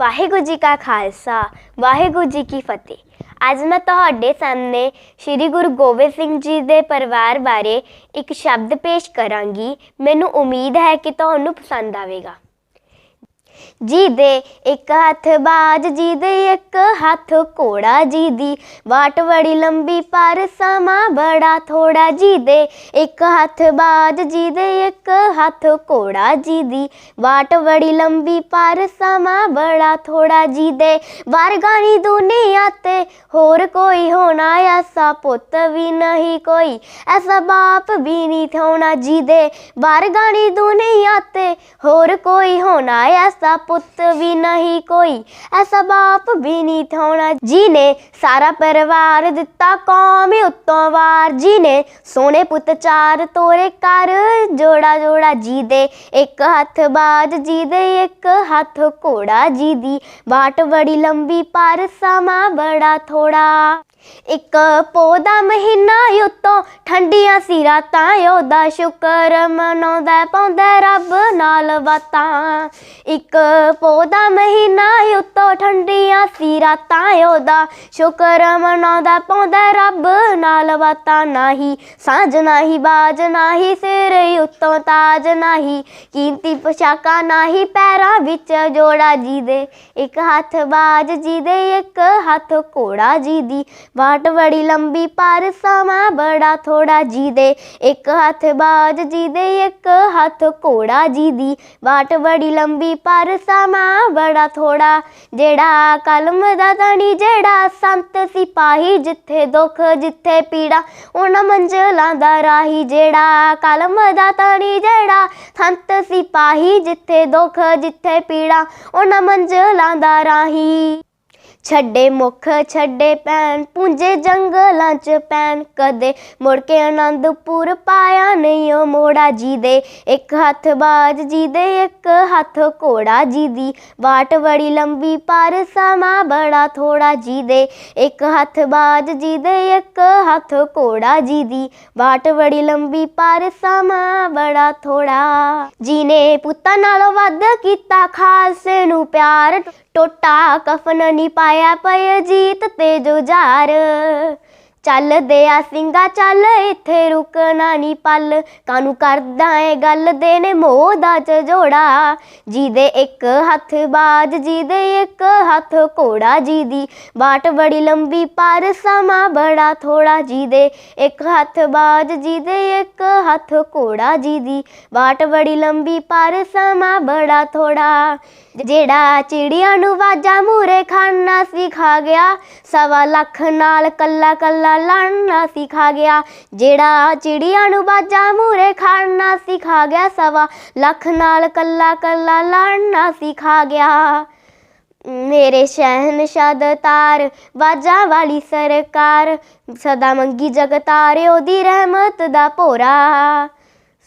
ਵਾਹਿਗੁਰੂ ਜੀ ਕਾ ਖਾਲਸਾ, ਵਾਹਿਗੁਰੂ ਜੀ ਕੀ ਫਤਿਹ। ਅੱਜ ਮੈਂ ਤੁਹਾਡੇ ਸਾਹਮਣੇ ਸ੍ਰੀ ਗੁਰੂ ਗੋਬਿੰਦ ਸਿੰਘ ਜੀ ਦੇ ਪਰਿਵਾਰ ਬਾਰੇ ਇੱਕ ਸ਼ਬਦ ਪੇਸ਼ ਕਰਾਂਗੀ। ਮੈਨੂੰ ਉਮੀਦ ਹੈ ਕਿ ਤੁਹਾਨੂੰ ਪਸੰਦ ਆਵੇਗਾ। ਜੀ ਦੇ ਇੱਕ ਹੱਥ ਬਾਜ ਜੀ ਦੇ ਇੱਕ ਹੱਥ ਘੋੜਾ ਜੀ ਵਾਟ ਬੜੀ ਲੰਬੀ ਪਰ ਸਮਾਂ ਬੜਾ ਥੋੜਾ ਜੀ ਦੇ ਇੱਕ ਹੱਥ ਬਾਜ ਜੀ ਇੱਕ ਹੱਥ ਘੋੜਾ ਜੀ ਵਾਟ ਬੜੀ ਲੰਬੀ ਪਰ ਸਮਾਂ ਬੜਾ ਥੋੜਾ ਜੀ ਦੇ ਵਰਗਾਣੀ ਦੁਨੀਆ ਤੇ ਹੋਰ ਕੋਈ ਹੋਣਾ, ਐਸਾ ਪੁੱਤ ਵੀ ਨਹੀਂ ਕੋਈ, ਐਸਾ ਬਾਪ ਵੀ ਨਹੀਂ ਥੋਣਾ ਜੀ ਦੇ ਵਰਗਾਣੀ ਦੁਨੀਆ ਤੇ ਹੋਰ ਕੋਈ ਹੋਣਾ, ਐਸਾ ਪੁੱਤ ਵੀ ਨਹੀਂ ਕੋਈ। ਐਸਾ ਬਾਪ ਵੀ ਨਹੀਂ ਹੋਣਾ ਜੀ ਨੇ ਸਾਰਾ ਪਰਿਵਾਰ ਦਿੱਤਾ ਕੌਮ ਉੱਤੋਂ ਵਾਰ। ਜੀ ਨੇ ਸੋਹਣੇ ਪੁੱਤ ਚਾਰ ਤੋਰੇ ਕਰ। ਜੋੜਾ ਜੋੜਾ ਜੀ ਦੇ ਇੱਕ ਹੱਥ ਬਾਜ ਜੀ ਦੇ ਇੱਕ ਹੱਥ ਘੋੜਾ। ਜੀ ਦੀ ਬਾਟ ਬੜੀ ਲੰਬੀ ਪਰ ਸਮਾਂ ਬੜਾ ਥੋੜਾ। ਇੱਕ ਪੌਦਾ ਮਹੀਨਾ ਉਤੋਂ ਠੰਡੀਆਂ ਸੀ ਰਾਤਾਂ ਉਹਦਾ ਸ਼ੁਕਰ ਮਨਾਉਂਦਾ ਪਾਉਂਦਾ ਰੱਬ ਨਾਲ ਬਾਤਾਂ ਇੱਕ ਪੌਦਾ ਮਹੀਨਾ ਉਤੋਂ ਠੰਡੀਆਂ ਸੀ ਰਾਤਾਂ ਉਹਦਾ ਸ਼ੁਕਰ ਮਨਾਉਂਦਾ ਪਾਉਂਦਾ ਰੱਬ ਨਾਲ ਬਾਤਾਂ ਨਹੀਂ ਸਾਂਝ, ਨਹੀਂ ਬਾਜ, ਨਹੀਂ ਸਿਰ ਉਤੋਂ ਤਾਜ, ਨਹੀਂ ਕੀਮਤੀ ਪੋਸ਼ਾਕਾਂ, ਨਹੀਂ ਪੈਰਾਂ ਵਿੱਚ ਜੋੜਾ ਜੀ ਦੇ ਇੱਕ ਹੱਥ ਬਾਜ ਜੀ ਦੇ ਇੱਕ ਹੱਥ ਘੋੜਾ ਜੀ ਦੀ ਵਾਟ ਬੜੀ ਲੰਬੀ ਪਰ ਸਮਾਂ ਬੜਾ ਥੋੜਾ ਜੀ ਦੇ ਇੱਕ ਹੱਥ ਬਾਜ ਜੀ ਦੇ ਇੱਕ ਹੱਥ ਘੋੜਾ ਜੀ ਦੀ ਵਾਟ ਬੜੀ ਲੰਬੀ ਪਰ ਸਮਾਂ ਬੜਾ ਥੋੜਾ, ਜਿਹੜਾ ਕਲਮ ਦਾ ਤਣੀ ਜਿਹੜਾ ਸੰਤ ਸਿਪਾਹੀ, ਜਿੱਥੇ ਦੁੱਖ, ਜਿੱਥੇ ਪੀੜਾ ਉਹਨਾਂ ਮੰਜ਼ਲਾਂ ਦਾ ਰਾਹੀ। ਜਿਹੜਾ ਕਲਮ ਦਾ ਤਣੀ ਜਿਹੜਾ ਸੰਤ ਸਿਪਾਹੀ, ਜਿੱਥੇ ਦੁੱਖ, ਜਿੱਥੇ ਪੀੜਾ ਉਹਨਾਂ ਮੰਜ਼ਲਾਂ ਦਾ ਰਾਹੀ। ਛੱਡੇ ਮੁਖ ਛੱਡੇ ਪੈਣ ਪੂੰਜੇ ਜੰਗਲਾਂ ਚ ਪੈਣ। ਕਦੇ ਮੁੜ ਕੇ ਆਨੰਦਪੁਰ ਪਾਇਆ ਨਹੀਂ ਉਹ ਮੋੜਾ ਜੀ ਦੇ। ਇੱਕ ਹੱਥ ਬਾਜ ਜੀ ਦੇ, ਇੱਕ ਹੱਥ ਘੋੜਾ ਜੀ ਦੀ। ਬਾਟ ਬੜੀ ਲੰਬੀ ਪਰ, ਸਮਾਂ ਬੜਾ ਥੋੜਾ ਜੀ ਦੇ। ਇੱਕ ਹੱਥ ਬਾਜ ਜੀ ਦੇ, ਇੱਕ ਹੱਥ ਘੋੜਾ ਜੀ ਦੀ। ਵਾਟ ਬੜੀ ਲੰਬੀ ਪਰ, ਸਮਾਂ ਬੜਾ ਥੋੜਾ। ਜੀ ਨੇ ਪੁੱਤਾਂ ਨਾਲੋਂ ਵੱਧ ਕੀਤਾ ਖਾਲਸੇ ਨੂੰ ਪਿਆਰ। ਟੋਟਾ ਕਫਨ ਨਹੀਂ ਪਾਇਆ ਪਏ ਜੀਤ ਤੇ ਜੁਝਾਰ। ਚੱਲ ਦਿਆ ਸਿੰਘਾ, ਚੱਲ ਇੱਥੇ ਰੁਕਣਾ ਨਹੀਂ ਪਲ। ਕਾਨੂੰ ਕਰਦਾ ਏ ਗੱਲ ਦੇ ਨੇ ਮੋਹ ਦਾ ਝੋੜਾ ਜੀ ਦੇ ਇੱਕ ਹੱਥ ਬਾਜ ਜੀ ਦੇ ਇੱਕ ਹੱਥ ਘੋੜਾ ਜੀ ਦੀ। ਬਾਟ ਬੜੀ ਲੰਬੀ ਪਰ ਸਮਾਂ ਬੜਾ ਥੋੜਾ ਜੀ ਦੇ। ਇੱਕ ਹੱਥ ਬਾਜ ਜੀ ਦੇ, ਇੱਕ ਹੱਥ ਘੋੜਾ ਜੀ ਦੀ। ਬਾਟ ਬੜੀ ਲੰਬੀ ਪਰ ਸਮਾਂ ਬੜਾ ਥੋੜਾ। ਜਿਹੜਾ ਚਿੜੀਆਂ ਨੂੰ ਵਾਜਾ ਮੂਰੇ ਖਾਣਾ ਸਿਖਾ ਗਿਆ, ਸਵਾ ਲੱਖ ਨਾਲ ਕੱਲਾ ਕੱਲਾ ਲੜਨਾ ਸਿਖਾ ਗਿਆ। ਜਿਹੜਾ ਚਿੜੀਆਂ ਨੂੰ ਵਾਜਾ ਮੂਰੇ ਖਾਣਾ ਸਿਖਾ ਗਿਆ, ਸਵਾ ਲੱਖ ਨਾਲ ਕੱਲਾ ਕੱਲਾ ਲੜਨਾ ਸਿਖਾ ਗਿਆ। ਮੇਰੇ ਸ਼ਹਿਨशाह ਦਾ ਤਾਰ ਵਾਜਾਂ ਵਾਲੀ ਸਰਕਾਰ ਸਦਾ ਮੰਗੀ ਜਗਤਾਰੇ ਉਹਦੀ ਰਹਿਮਤ ਦਾ ਭੋਰਾ।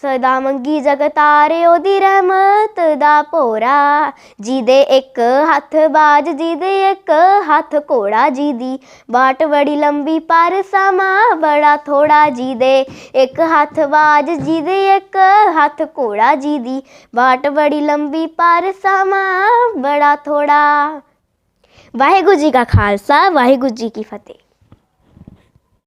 ਸਦਾ ਮੰਗੀ ਜਗਤਾਰੇ ਉਹਦੀ ਰਹਿਮਤ ਦਾ ਭੋਰਾ। ਜੀ ਦੇ ਇੱਕ ਹੱਥ ਬਾਜ ਜੀ ਦੇ ਇੱਕ ਹੱਥ ਘੋੜਾ ਜੀ ਦੀ ਬਾਟ ਬੜੀ ਲੰਬੀ, ਪਰ ਸਮਾਂ ਬੜਾ ਥੋੜਾ ਜੀ ਦੇ ਇੱਕ ਹੱਥ ਬਾਜ ਜੀ ਦੇ ਇੱਕ ਹੱਥ ਘੋੜਾ ਜੀ ਦੀ ਬਾਟ ਬੜੀ ਲੰਬੀ, ਪਰ ਸਮਾਂ ਬੜਾ ਥੋੜਾ ਵਾਹਿਗੁਰੂ ਜੀ ਕਾ ਖਾਲਸਾ, ਵਾਹਿਗੁਰੂ ਜੀ ਕੀ ਫਤਿਹ।